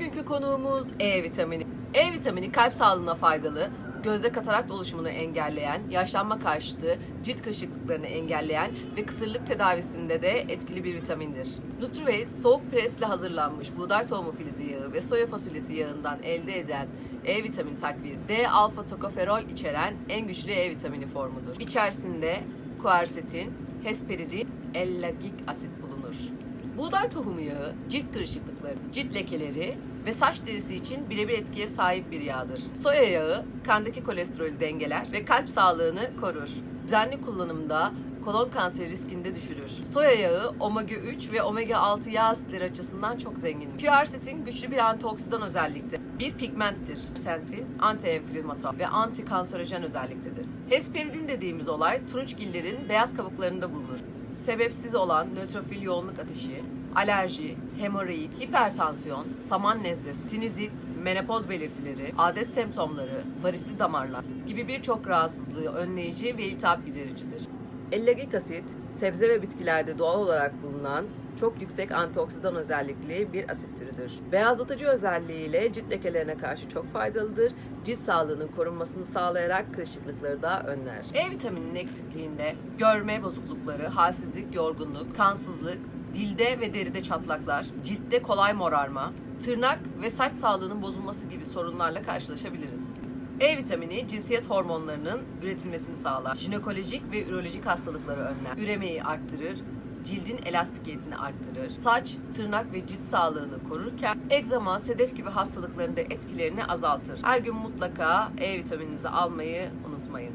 Bugünkü konuğumuz E vitamini. E vitamini kalp sağlığına faydalı, gözde katarakt oluşumunu engelleyen, yaşlanma karşıtı, cilt kırışıklıklarını engelleyen ve kısırlık tedavisinde de etkili bir vitamindir. Nutrivate soğuk presle hazırlanmış buğday tohumu filizi yağı ve soya fasulyesi yağından elde eden E vitamin takviyesi D alfa tokoferol içeren en güçlü E vitamini formudur. İçerisinde kuersetin, hesperidin, ellagik asit bulunur. Buğday tohumu yağı cilt kırışıklıkları, cilt lekeleri ve saç derisi için birebir etkiye sahip bir yağdır. Soya yağı kandaki kolesterolü dengeler ve kalp sağlığını korur. Düzenli kullanımda kolon kanseri riskini düşürür. Soya yağı omega 3 ve omega 6 yağ asitleri açısından çok zengin. Quercetin güçlü bir antioksidan özellikte. Bir pigmenttir. Sentin anti-enflamatuar ve anti-kanserojen özelliktedir. Hesperidin dediğimiz olay turunçgillerin beyaz kabuklarında bulunur sebepsiz olan nötrofil yoğunluk ateşi, alerji, hemoroid, hipertansiyon, saman nezlesi, sinüzit, menopoz belirtileri, adet semptomları, varisli damarlar gibi birçok rahatsızlığı önleyici ve iltihap gidericidir. Ellagik asit, sebze ve bitkilerde doğal olarak bulunan çok yüksek antioksidan özellikli bir asit türüdür. Beyazlatıcı özelliğiyle cilt lekelerine karşı çok faydalıdır. Cilt sağlığının korunmasını sağlayarak kırışıklıkları da önler. E vitamininin eksikliğinde görme bozuklukları, halsizlik, yorgunluk, kansızlık, dilde ve deride çatlaklar, ciltte kolay morarma, tırnak ve saç sağlığının bozulması gibi sorunlarla karşılaşabiliriz. E vitamini cinsiyet hormonlarının üretilmesini sağlar. Jinekolojik ve ürolojik hastalıkları önler. Üremeyi arttırır, cildin elastikiyetini arttırır. Saç, tırnak ve cilt sağlığını korurken egzama, sedef gibi hastalıkların da etkilerini azaltır. Her gün mutlaka E vitamininizi almayı unutmayın.